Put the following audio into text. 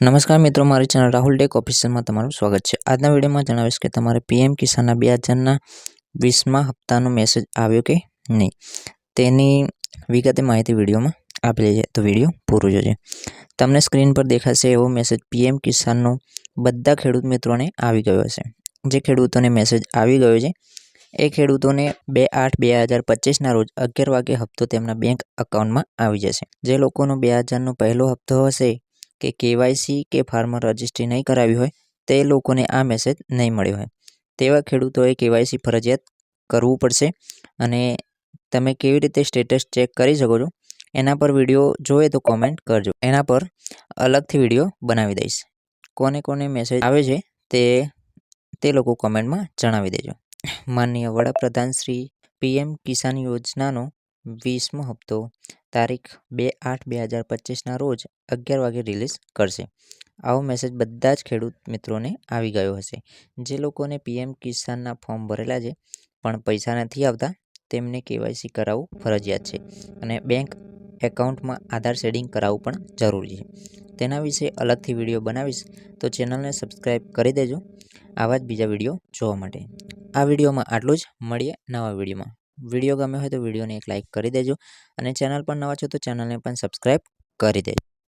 નમસ્કાર મિત્રો, મારી ચેનલ રાહુલ ટેક ઓફિશિયલમાં તમારું સ્વાગત છે. આજના વિડીયોમાં જણાવીશ કે તમારે પીએમ કિસાનના બે હજારના વીસમા હપ્તાનો મેસેજ આવ્યો કે નહીં? તેની વિગતે માહિતી વિડીયોમાં આપેલી છે તો વીડિયો પૂરું જોજે. તમને સ્ક્રીન પર દેખાશે એવો મેસેજ પીએમ કિસાનનો બધા ખેડૂત મિત્રોને આવી ગયો હશે. જે ખેડૂતોને મેસેજ આવી ગયો છે, એ ખેડૂતોને બે આઠ બે હજાર પચીસના રોજ અગિયાર વાગે હપ્તો તેમના બેંક અકાઉન્ટમાં આવી જશે. જે લોકોનો બે હજારનો પહેલો હપ્તો હશે કે કેવાયસી કે ફાર્મર રજિસ્ટ્રી નહીં કરાવી હોય, તે લોકોને આ મેસેજ નહીં મળ્યો હોય. તેવા ખેડૂતોએ કેવાયસી ફરજિયાત કરવું પડશે અને તમે કેવી રીતે સ્ટેટસ ચેક કરી શકો છો, એના પર વીડિયો જોઈએ તો કોમેન્ટ કરજો. એના પર અલગથી વીડિયો બનાવી દઈશ. કોને કોને મેસેજ આવે છે તે તે લોકો કોમેન્ટમાં જણાવી દેજો. માનનીય વડાપ્રધાન શ્રી પીએમ કિસાન યોજનાનો વીસમો હપ્તો, તારીખ બે આઠ બે હજાર પચીસના રોજ અગિયાર વાગે રિલીઝ કરશે. આવો મેસેજ બધા જ ખેડૂત મિત્રોને આવી ગયો હશે. જે લોકોને પીએમ કિસાનના ફોર્મ ભરેલા છે, પણ પૈસા નથી આવતા, તેમને કેવાયસી કરાવવું ફરજિયાત છે અને બેંક એકાઉન્ટમાં આધાર શેડિંગ કરાવવું પણ જરૂરી છે. તેના વિશે અલગથી વીડિયો બનાવીશ, તો ચેનલને સબસ્ક્રાઈબ કરી દેજો. આવા જ બીજા વીડિયો જોવા માટે. આ વિડીયોમાં આટલું જ. મળીએ નવા વિડીયોમાં. વીડિયો ગમ્યો હોય તો વિડીયોને એક લાઇક કરી દેજો અને ચેનલ પર નવા છો તો ચેનલને પણ સબસ્ક્રાઈબ કરી દેજો.